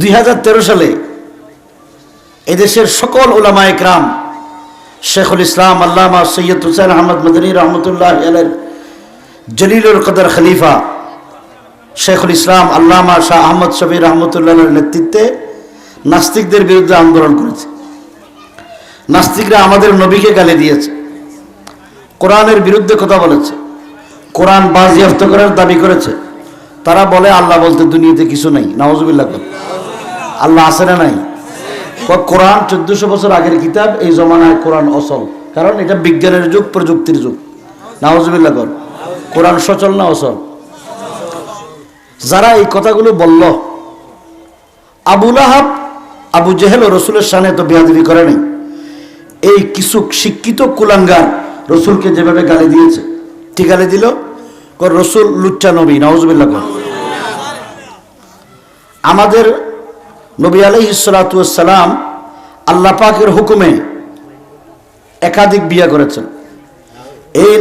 দুই হাজার তেরো সালে এদেশের সকল ওলামা একরাম শেখুল ইসলাম, আল্লামা সৈয়দ হুসেন আহমদ মদনী রহমতুল্লাহ আলের জলিলুল কদর খলিফা, শেখুল ইসলাম, আল্লামা শাহ আহমদ শফি রহমতুল্লাহের নেতৃত্বে নাস্তিকদের বিরুদ্ধে আন্দোলন করেছে। নাস্তিকরা আমাদের নবীকে গালি দিয়েছে। কোরআনের বিরুদ্ধে কথা বলেছে। কোরআন বাজেয়াপ্ত করার দাবি করেছে। তারা বলে, আল্লাহ বলতে দুনিয়াতে কিছু নাই। নওয়াজুবিল্লাহ কর আল্লাহ আছে না নাই? কোরআন চোদ্দশো বছর আগের কিতাব, এই জমানায় কোরআন অসল কারণ এটা বিজ্ঞানের যুগ, প্রযুক্তির যুগ। নওয়াজুবিল্লাহ কর। কোরআন সচল না অসল যারা এই কথাগুলো বলল আবুল আহাব আবু জেহেল ও রসুলের সামনে তো বেয়াদবি করে নাই। এই কিছু শিক্ষিত কুলাঙ্গার রসুলকে যেভাবে গালি দিয়েছে, কি গালি দিল? রসুল লুচ্চা নবী নওয়াজবিল্লা কর। আমাদের নবী আলাই সালাম আল্লাহ পাকের হুকুমে একাধিক বিয়ে করেছেন। এই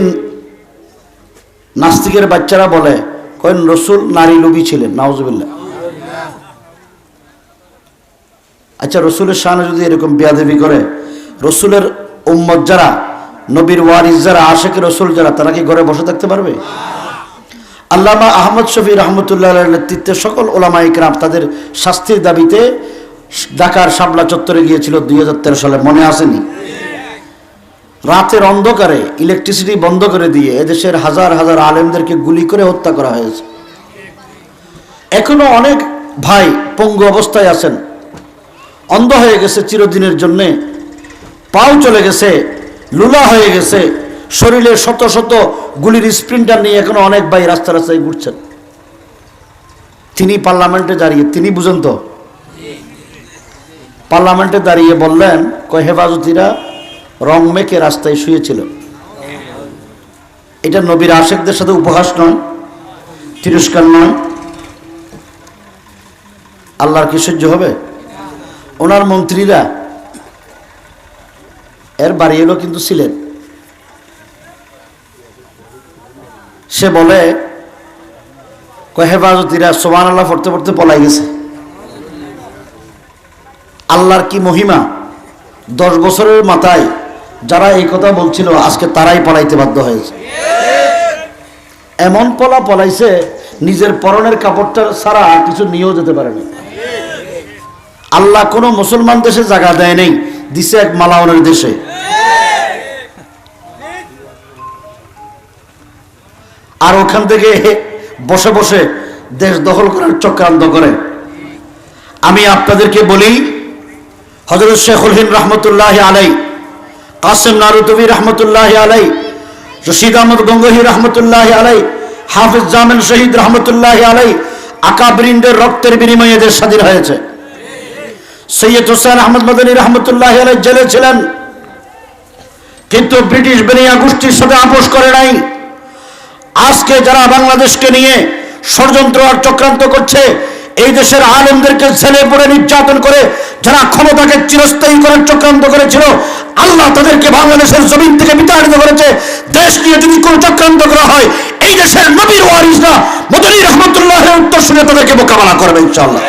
নাস্তিকের বাচ্চারা বলে কয়েন রসুল নারী লোভী ছিলেন নওয়াজবিল্লা আচ্ছা রসুলের সামনে যদি এরকম বিয়াদেবি করে, রসুলের উম্মত যারা, নবীর ওয়ারিস যারা আশেখ রসুল যারা, তারা কি ঘরে বসে থাকতে পারবে? আল্লামা আহমদ শফি রহমতুল্লাহ নেতৃত্বে সকল ওলামা ইকরাম তাদের শাস্তির দাবিতে ঢাকার শাপলা চত্বরে গিয়েছিল দুই সালে। মনে আসেনি? রাতের অন্ধকারে ইলেকট্রিসিটি বন্ধ করে দিয়ে এদেশের হাজার হাজার আলেমদেরকে গুলি করে হত্যা করা হয়েছে। এখনও অনেক ভাই পঙ্গু অবস্থায় আছেন। অন্ধ হয়ে গেছে চিরদিনের জন্যে। পাও চলে গেছে, লুলা হয়ে গেছে। শরীরে শত শত গুলির স্প্রিন্টার নিয়ে এখনও অনেক ভাই রাস্তা রাস্তায় ঘুরছেন। তিনি পার্লামেন্টে দাঁড়িয়ে, তিনি বুঝেন তো? পার্লামেন্টে দাঁড়িয়ে বললেন, কয় হেফাজতিরা রং মেখে রাস্তায় শুয়েছিল। এটা নবীর আশেকদের সাথে উপহাস নয়, তিরস্কার নয়। আল্লাহর কি সহ্য হবে? ওনার মন্ত্রীরা, এর বাড়ি এলো কিন্তু ছিলেন সে বলে হেফাজতিরা সোমান আল্লাহ পড়তে পড়তে পলাই গেছে। আল্লাহর কি মহিমা? দশ বছরের মাথায় যারা এই কথা বলছিল, আজকে তারাই পলাইতে বাধ্য হয়েছে। এমন পলা পলাইছে, নিজের পরনের কাপড়টা ছাড়া কিছু নিয়েও যেতে পারেনি আল্লাহ কোনো মুসলমান দেশে জায়গা দেয় নেই, দিছে এক মালাওনের দেশে। আর ওখান থেকে বসে বসে দেশ দখল করার চক্রান্ত করে। আমি আপনাদেরকে বলি হজরত শেখুল হিন রহমতুল্লাহ আলাই কাসেম নারুতবী রহমতুল্লাহ আলাই রশিদ আহমদ গঙ্গহি রহমতুল্লাহ আলাই হাফিজ জামিন শহীদ রহমতুল্লাহ আলাই আকাবরিন্দের রক্তের বিনিময়ে দেশ স্বাধীন হয়েছে। সৈয়দ হোসেন আহমদ মদনী রহমতুল্লাহ আলাই জেলে ছিলেন, কিন্তু ব্রিটিশ বেনিয়া গোষ্ঠীর সাথে আপোষ করে নাই। আজকে যারা বাংলাদেশকে নিয়ে ষড়যন্ত্র আর চক্রান্ত করছে, এই দেশের আলেমদেরকে ছেলে পড়ে নির্যাতন করে, যারা ক্ষমতাকে চিরস্থায়ী করার চক্রান্ত করেছিল, আল্লাহ তাদেরকে বাংলাদেশের জমিন থেকে বিতাড়িত করেছে। দেশ নিয়ে যদি কোনো চক্রান্ত করা হয়, এই দেশের নবীর ওয়ারিসরা মদনী রহমতুল্লাহ উত্তর শুনে তাদেরকে মোকাবেলা করবে ইনশাল্লাহ